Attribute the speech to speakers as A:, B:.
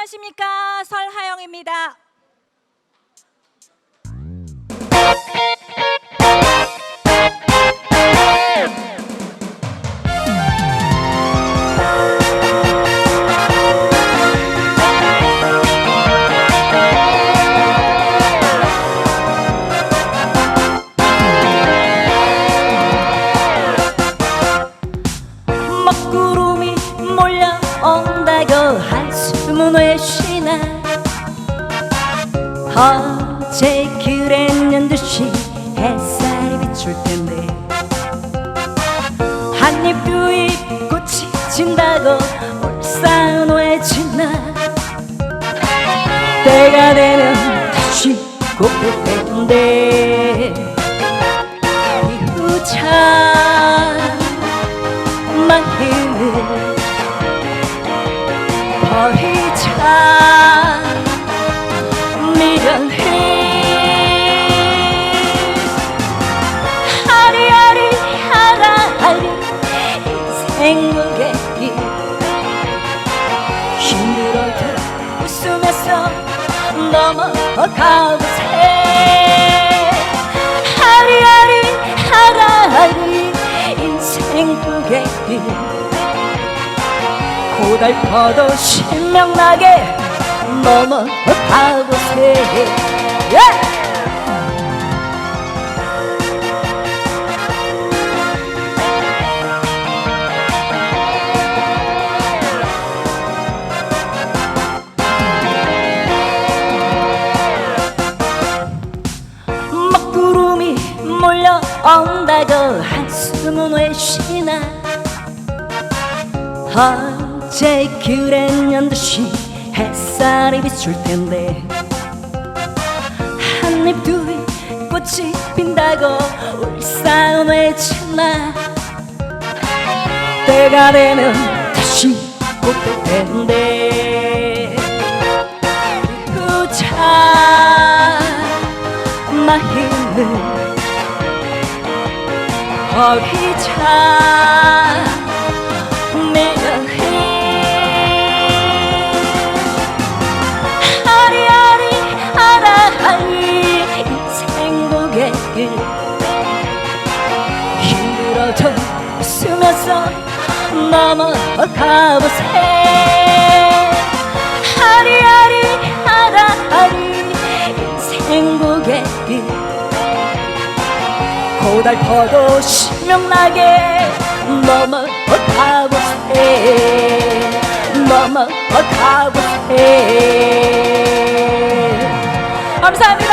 A: 안녕하십니까 설하영입니다. 먹구름 어제 그랬는 듯이 햇살이 비출 텐데 한입 두입 꽃이 진다고 울산 왜 지나 때가 되면 다시 꽃필 텐데 이후차 마음을 버리자 미련해. 하리하리 하라하리 인생 무게길 힘들어도 웃으면서 넘어가보세. 하리하리 하라하리 인생 무게길 고달퍼도 신명나게 넘어가보세 예! 먹구름이 몰려온다고 한숨은 왜 쉬나 어제 그랬년 듯이 햇살이 비출 텐데 한입 두입 꽃이 핀다고 울산 외치나 때가 되면 다시 꽃필 텐데 후자 마음을 버리자 힘들어도 웃으면서 넘어가보세. 하리하리 하라하리 인생 고개길. 고달퍼도 신명나게 넘어가보세. 넘어가보세. 감사합니다